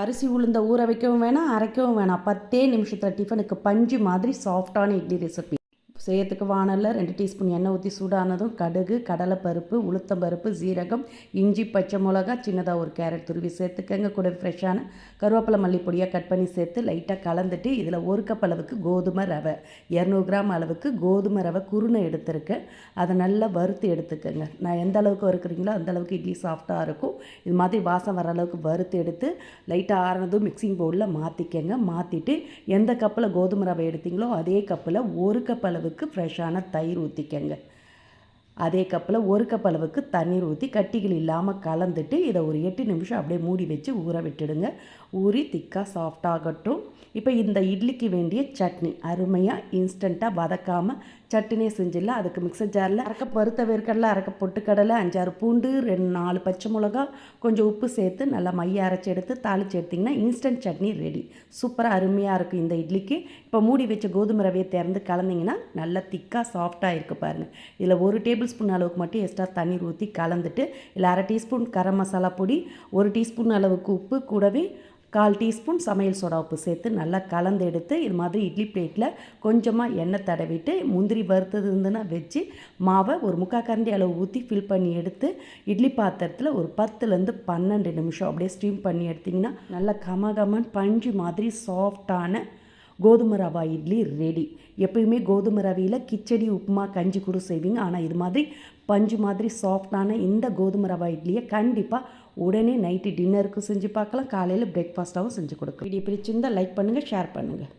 அரிசி உளுந்த ஊற வைக்கவும் வேணாம் அரைக்கவும் வேணாம். பத்தே நிமிஷத்தில் டிஃபனுக்கு பஞ்சு மாதிரி சாஃப்டான இட்லி ரெசிபி செய்யறதுக்கு வானலில் ரெண்டு டீஸ்பூன் எண்ணெய் ஊற்றி சூடானதும் கடுகு கடலைப்பருப்பு உளுத்தம்பருப்பு ஜீரகம் இஞ்சி பச்சை மிளகா சின்னதாக ஒரு கேரட் துருவி சேர்த்துக்கங்க. கூட ஃப்ரெஷ்ஷான கருவேப்பிலை மல்லிப்பொடியாக கட் பண்ணி சேர்த்து லைட்டாக கலந்துட்டு இதில் ஒரு கப் அளவுக்கு கோதுமை ரவை இரநூறு கிராம் அளவுக்கு கோதுமை ரவை குருணை எடுத்திருக்கேன். அதை நல்லா வறுத்து எடுத்துக்கோங்க. நான் எந்த அளவுக்கு வறுக்குறீங்களோ அந்த அளவுக்கு இட்லி சாஃப்டாக இருக்கும். இது மாதிரி வாசம் வர அளவுக்கு வறுத்து எடுத்து லைட்டாக ஆறினதும் மிக்சிங் பவுலில் மாற்றிக்கங்க மாற்றிட்டு எந்த கப்பில் கோதுமை ரவை எடுத்தீங்களோ அதே கப்பில் ஒரு கப் அளவுக்கு ஃப்ரெஷ்ஷான தயிர் ஊற்றிக்கங்க அதே கப்பில் ஒரு கப் அளவுக்கு தண்ணீர் ஊற்றி கட்டிகள் இல்லாமல் கலந்துட்டு இதை ஒரு எட்டு நிமிஷம் அப்படியே மூடி வச்சு ஊற விட்டுடுங்க. ஊறி திக்காக சாஃப்டாகட்டும் இப்போ இந்த இட்லிக்கு வேண்டிய சட்னி அருமையாக இன்ஸ்டண்ட்டாக வதக்காமல் சட்னியே செஞ்சிடலாம். அதுக்கு மிக்சர் ஜாரில் அரைக்க பருத்த வேர்க்கடலை அரைக்க பொட்டுக்கடலை அஞ்சாறு பூண்டு ரெண்டு நாலு பச்சை மிளகா கொஞ்சம் உப்பு சேர்த்து நல்லா மைய அரைச்சி எடுத்து தாளித்து எடுத்திங்கன்னா இன்ஸ்டன்ட் சட்னி ரெடி சூப்பராக அருமையாக இருக்கும் இந்த இட்லிக்கு. இப்போ மூடி வச்ச கோதுமை ரவையை திறந்து கலந்திங்கன்னா நல்லா திக்காக சாஃப்டாக இருக்குது பாருங்கள் இதில் ஒரு டேபிள் ஸ்பூன் அளவுக்கு மட்டும் எக்ஸ்ட்ரா தண்ணீர் ஊற்றி கலந்துட்டு இல்லை அரை டீஸ்பூன் கரம் மசாலா பொடி ஒரு டீஸ்பூன் அளவுக்கு உப்பு கூடவே கால் டீஸ்பூன் சமையல் சோடா உப்பு சேர்த்து நல்லா கலந்து எடுத்து இது மாதிரி இட்லி பிளேட்டில் கொஞ்சமாக எண்ணெய் தடவிட்டு முந்திரி வறுத்தது இருந்துன்னா வச்சு மாவை ஒரு முக்கால் கரண்டி அளவு ஊற்றி ஃபில் பண்ணி எடுத்து இட்லி பாத்திரத்தில் ஒரு பத்துலேருந்து பன்னெண்டு நிமிஷம் அப்படியே ஸ்டீம் பண்ணி எடுத்திங்கன்னா நல்லா கமகமன் பஞ்சு மாதிரி சாஃப்டான கோதுமை ரவா இட்லி ரெடி எப்பயுமே கோதுமை ரவையில் கிச்சடி உப்புமா கஞ்சி கூட செய்வீங்க. ஆனால் இது மாதிரி பஞ்சு மாதிரி சாஃப்டான இந்த கோதுமை ரவா இட்லியை கண்டிப்பாக உடனே நைட்டு டின்னருக்கு செஞ்சு பார்க்கலாம். காலையில் பிரேக்ஃபாஸ்ட்டாகவும் செஞ்சு கொடுக்கலாம். வீடியோ பிடிச்சிருந்தால் லைக் பண்ணுங்கள் ஷேர் பண்ணுங்கள்